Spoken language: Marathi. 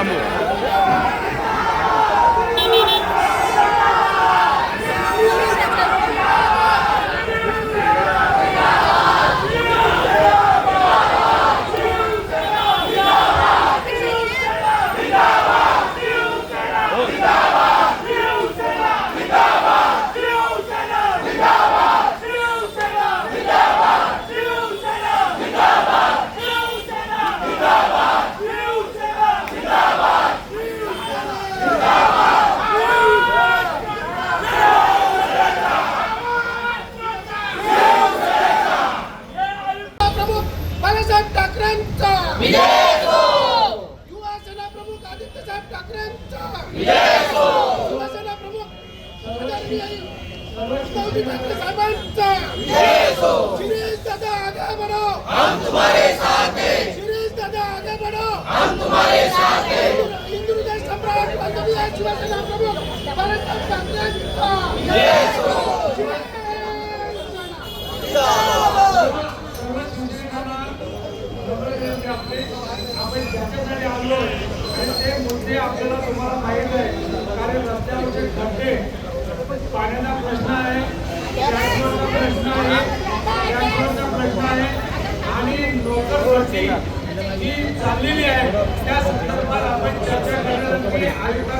amor. शिवसेना प्रमुख ठाकरे साहेबांचा शिरीष दादा आगे बढ़ो हम तुम्हारे साथ. हैं शिरीष दादा आगे बढ़ो हम तुम्हारे साथ. हैं हिंदू हृदय सम्राट शिवसेना प्रमुख बाळासाहेब ठाकरेंचा शिवसेना आपण ज्याच्यासाठी आलोय आणि ते आपल्याला तुम्हाला माहीत आहे कारण रस्त्यावरचे खड्डे पाण्याचा प्रश्न आहे ट्रान्सफरचा प्रश्न आहे ट्रान्सफरचा प्रश्न आहे आणि नोकर भरती जी चाललेली आहे त्या संदर्भात आपण चर्चा करण्यासाठी आयुक्त